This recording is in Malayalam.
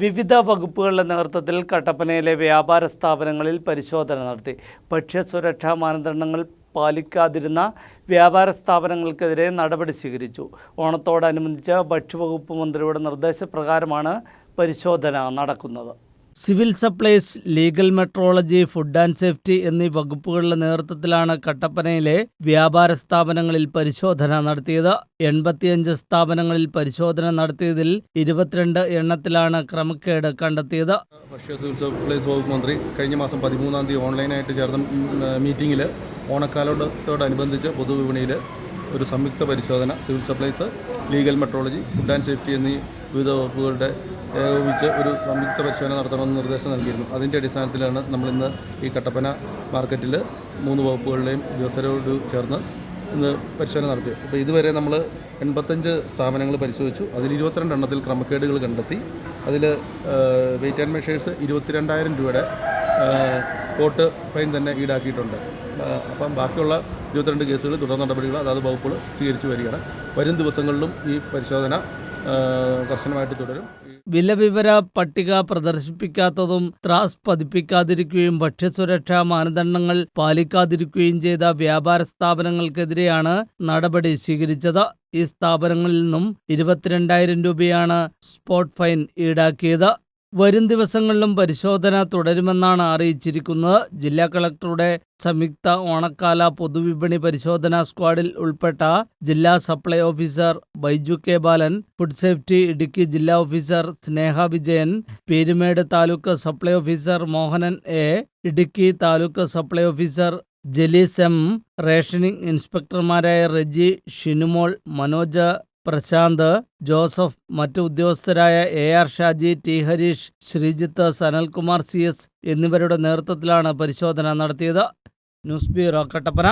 വിവിധ വകുപ്പുകളുടെ നേതൃത്വത്തിൽ കട്ടപ്പനയിലെ വ്യാപാര സ്ഥാപനങ്ങളിൽ പരിശോധന നടത്തി. ഭക്ഷ്യസുരക്ഷാ മാനദണ്ഡങ്ങൾ പാലിക്കാതിരുന്ന വ്യാപാര സ്ഥാപനങ്ങൾക്കെതിരെ നടപടി സ്വീകരിച്ചു. ഓണത്തോടനുബന്ധിച്ച് ഭക്ഷ്യവകുപ്പ് മന്ത്രിയുടെ നിർദ്ദേശപ്രകാരമാണ് പരിശോധന നടക്കുന്നത്. Civil supplies legal metrology food and safety എന്നീ വകുപ്പുകളുടെ നേതൃത്വത്തിലാണ് കട്ടപ്പനയിലെ വ്യാപാര സ്ഥാപനങ്ങളിൽ പരിശോധന നടത്തിയത്. എൺപത്തിയഞ്ച് സ്ഥാപനങ്ങളിൽ പരിശോധന നടത്തിയതിൽ ഇരുപത്തിരണ്ട് എണ്ണത്തിലാണ് ക്രമക്കേട് കണ്ടെത്തിയത്. ഭക്ഷ്യ സിവിൽ സപ്ലൈസ് വകുപ്പ് മന്ത്രി കഴിഞ്ഞ മാസം പതിമൂന്നാം തീയതി ഓൺലൈനായിട്ട് ചേർന്ന മീറ്റിംഗിൽ ഓണക്കാലത്തോടനുബന്ധിച്ച് പൊതുവിപണിയിൽ ഒരു സംയുക്ത പരിശോധന civil supplies legal metrology food and safety എന്നീ വിവിധ വകുപ്പുകളുടെ ഏകോപിച്ച് ഒരു സംയുക്ത പരിശോധന നടത്തണമെന്ന് നിർദ്ദേശം നൽകിയിരുന്നു. അതിന്റെ അടിസ്ഥാനത്തിലാണ് നമ്മളിന്ന് ഈ കട്ടപ്പന മാർക്കറ്റിൽ മൂന്ന് വകുപ്പുകളുടെയും ഉദ്യോഗസ്ഥരോട് ചേർന്ന് ഇന്ന് പരിശോധന നടത്തി. അപ്പോൾ ഇതുവരെ നമ്മൾ എൺപത്തഞ്ച് സ്ഥാപനങ്ങൾ പരിശോധിച്ചു. അതിൽ ഇരുപത്തിരണ്ട് എണ്ണത്തിൽ ക്രമക്കേടുകൾ കണ്ടെത്തി. അതിൽ വെയിറ്റ് ആൻഡ് മെഷേഴ്സ് ഇരുപത്തിരണ്ടായിരം രൂപയുടെ സ്പോട്ട് ഫൈൻ തന്നെ ഈടാക്കിയിട്ടുണ്ട്. അപ്പം ബാക്കിയുള്ള ഇരുപത്തിരണ്ട് കേസുകൾ തുടർ നടപടികൾ അതാത് വകുപ്പുകൾ സ്വീകരിച്ചു വരികയാണ്. വരും ദിവസങ്ങളിലും ഈ പരിശോധന കർശനമായിട്ട് തുടരും. വിലവിവര പട്ടിക പ്രദർശിപ്പിക്കാത്തതും ത്രാസ് പതിപ്പിക്കാതിരിക്കുകയും ഭക്ഷ്യസുരക്ഷാ മാനദണ്ഡങ്ങൾ പാലിക്കാതിരിക്കുകയും ചെയ്ത വ്യാപാര സ്ഥാപനങ്ങൾക്കെതിരെയാണ് നടപടി സ്വീകരിച്ചത്. ഈ സ്ഥാപനങ്ങളിൽ നിന്നും ഇരുപത്തിരണ്ടായിരം രൂപയാണ് സ്പോട്ട് ഫൈൻ ഈടാക്കിയത്. വരും ദിവസങ്ങളിലും പരിശോധന തുടരുമെന്നാണ് അറിയിച്ചിരിക്കുന്നത്. ജില്ലാ കളക്ടറുടെ സംയുക്ത ഓണക്കാല പൊതുവിപണി പരിശോധനാ സ്ക്വാഡിൽ ഉൾപ്പെട്ട ജില്ലാ supply officer Baiju K Balan food safety Idukki ജില്ലാ officer Sneha Vijayan Peerumedu taluk supply officer Mohanan A Idukki taluk supply officer Jalees M rationing ഇൻസ്പെക്ടർമാരായ Reji Shinumol Manoj Prashanth Joseph മറ്റു ഉദ്യോഗസ്ഥരായ A R Shaji T Harish Sreejith Sanalkumar C S എന്നിവരുടെ നേതൃത്വത്തിലാണ് പരിശോധന നടത്തിയത്. News bureau Kattappana.